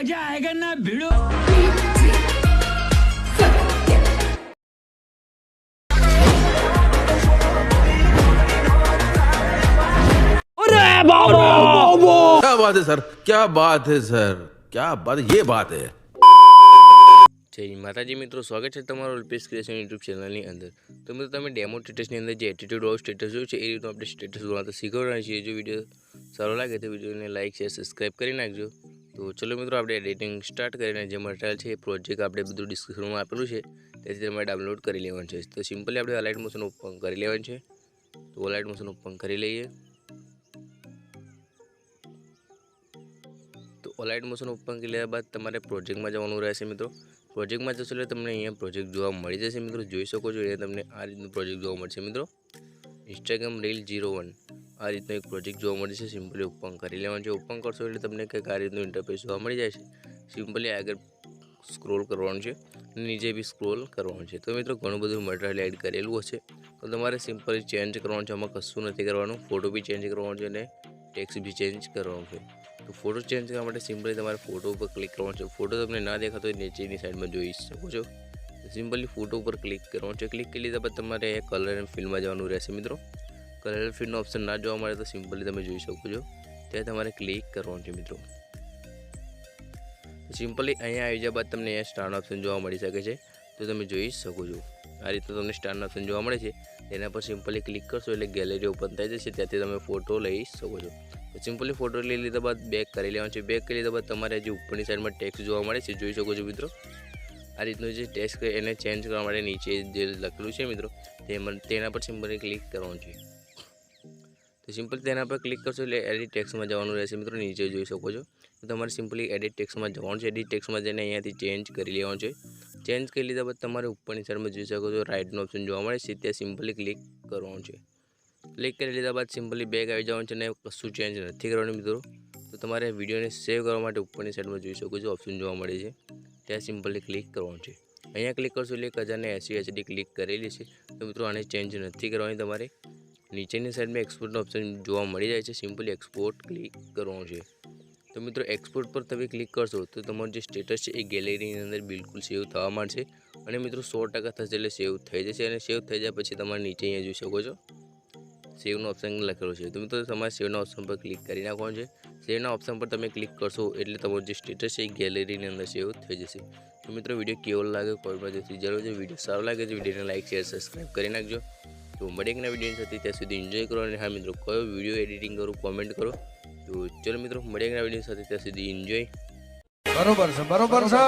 मजा आएगा ना भिड़ो क्या बात है सर क्या बात है सर क्या बात है ये बात है જય માતાજી મિત્રો સ્વાગત છે તમારું અલ્પેશ ક્રિએશન યુટ્યુબ ચેનલની અંદર તો મિત્રો તમે ડેમો સ્ટેટસની અંદર જે એટીટ્યુડ વાળું સ્ટેટસ જોયું છે એ રીતનું આપણે સ્ટેટસ બનાવતા શીખવવાના છીએ જો વિડીયો સારો લાગે તો વિડીયોને લાઇક શેર સબસ્ક્રાઈબ કરી નાખજો તો ચલો મિત્રો, આપણે એડિટિંગ સ્ટાર્ટ કરીને જે મટીરિયલ છે એ પ્રોજેક્ટ આપણે બધું ડિસ્ક્રિપ્શનમાં આપેલું છે તેથી તમારે ડાઉનલોડ કરી લેવાનું છે. તો સિમ્પલી આપણે અલાઇટ મોશન ઓપન કરી લેવાનું છે. તો અલાઇટ મોશન ઓપન કરી લઈએ. તો ઓલાઇટ મોશન ઓપન કરી લીધા બાદ તમારે પ્રોજેક્ટમાં જવાનું રહેશે મિત્રો. પ્રોજેક્ટમાં જશો એટલે તમને અહીંયા પ્રોજેક્ટ જોવા મળી જશે મિત્રો. જોઈ શકો છો, અહીંયા તમને આ રીતનું પ્રોજેક્ટ જોવા મળશે મિત્રો. ઇન્સ્ટાગ્રામ રીલ જીરો વન આ રીતનો એક પ્રોજેક્ટ જોવા મળે છે. સિમ્પલી ઓપન કરી લેવાનું છે. ઓપન કરશો એટલે તમને કંઈક આ રીતનું ઇન્ટરફેસ જોવા મળી જાય છે. સિમ્પલી આગળ સ્ક્રોલ કરવાનું છે. નીચે બી સ્ક્રોલ કરવાનું છે. તો મિત્રો, ઘણું બધું મટીરિયલ એડ કરેલું હશે. તો તમારે સિમ્પલી ચેન્જ કરવાનું છે. આમાં કશું નથી કરવાનું. ફોટો બી ચેન્જ કરવાનો છે અને ટેક્સ બી ચેન્જ કરવાનું છે. તો ફોટો ચેન્જ કરવા માટે સિમ્પલી તમારે ફોટો ઉપર ક્લિક કરવાનો છે. ફોટો તમને ના દેખાતો હોય, નીચેની સાઈડમાં જોઈ શકો છો. સિમ્પલી ફોટો ઉપર ક્લિક કરવાનું છે. ક્લિક કરી લીધા બાદ તમારે કલર એન્ડ ફિલ્ડમાં જવાનું રહેશે મિત્રો. કલર ફીડનો ઓપ્શન ના જોવા મળે તો સિમ્પલી તમે જોઈ શકો છો. ત્યાં તમારે ક્લિક કરવાનું છે મિત્રો. સિમ્પલી અહીંયા આવી જાય બાદ તમને અહીંયા સ્ટારનો ઓપ્શન જોવા મળી શકે છે. તો તમે જોઈ શકો છો. આ રીતે તમને સ્ટારનો ઓપ્શન જોવા મળે છે. એના પર સિમ્પલી ક્લિક કરશો એટલે ગેલેરી ઓપન થઈ જશે. ત્યાંથી તમે ફોટો લઈ શકો છો. સિમ્પલી ફોટો લઈ લીધા બાદ બેક કરી લેવાનું છે. બેક કરી લીધા બાદ તમારે જે ઉપરની સાઈડમાં ટેક્સ જોવા મળે છે. જોઈ શકો છો મિત્રો. આ રીતનું જે ટેક્સ એને ચેન્જ કરવા માટે નીચે જે લખેલું છે મિત્રો, તેમાં તેના પર સિમ્પલી ક્લિક કરવાનું છે. તો સિમ્પલ તેના પર ક્લિક કરશો એટલે એડિટ ટેક્સમાં જવાનું રહેશે. મિત્રો, નીચે જોઈ શકો છો. તો તમારે સિમ્પલી એડિટ ટેક્સમાં જવાનું છે. એડિટ ટેક્સમાં જઈને અહીંયાથી ચેન્જ કરી લેવાનું છે. ચેન્જ કરી લીધા બાદ તમારે ઉપરની સાઈડમાં જોઈ શકો છો. રાઇટનો ઓપ્શન જોવા મળે છે. ત્યાં સિમ્પલી ક્લિક કરવાનું છે. ક્લિક કરી લીધા બાદ સિમ્પલી બેગ આવી જવાનું છે અને કશું ચેન્જ નથી કરવાનું મિત્રો. તો તમારે વિડીયોને સેવ કરવા માટે ઉપરની સાઈડમાં જોઈ શકો છો. ઓપ્શન જોવા મળે છે. ત્યાં સિમ્પલી ક્લિક કરવાનું છે. અહીંયા ક્લિક કરશો એટલે એક હજારને એસી એચડી ક્લિક કરેલી છે. તો મિત્રો, આને ચેન્જ નથી કરવાની તમારે. નીચેની સાઈડમાં એક્સપોર્ટનો ઓપ્શન જોવા મળી જાય છે. સિમ્પલી એક્સપોર્ટ ક્લિક કરવાનું છે. તો મિત્રો એક્સપોર્ટ પર તમે ક્લિક કરશો તો તમારું જે સ્ટેટસ છે એ ગેલેરીની અંદર બિલકુલ સેવ થવા માંડશે. અને મિત્રો, સો ટકા થશે એટલે સેવ થઈ જશે અને સેવ થઈ જાય પછી તમારે નીચે અહીંયા જોઈ શકો છો. સેવનો ઓપ્શન લખેલો છે. તો મિત્રો, તમારે સેવના ઓપ્શન પર ક્લિક કરી નાખવાનું છે. સેવના ઓપ્શન પર તમે ક્લિક કરશો એટલે તમારું જે સ્ટેટસ છે એ ગેલેરીની અંદર સેવ થઈ જશે. તો મિત્રો, વીડિયો કેવો લાગે કોઈમાં જેથી જરૂર છે વીડિયો સારો લાગે છે વિડીયોને લાઇક શેર સબસ્ક્રાઈબ કરી નાખજો. તો મળે એકના વીડિયો સુધી ત્યાં સુધી એન્જોય કરો અને હા મિત્રો, કયો વીડિયો એડિટિંગ કરું કોમેન્ટ કરો. તો ચલો મિત્રો મળે એકના વીડિયો સાથે ત્યાં સુધી એન્જોય બરોબર છે બરોબર છે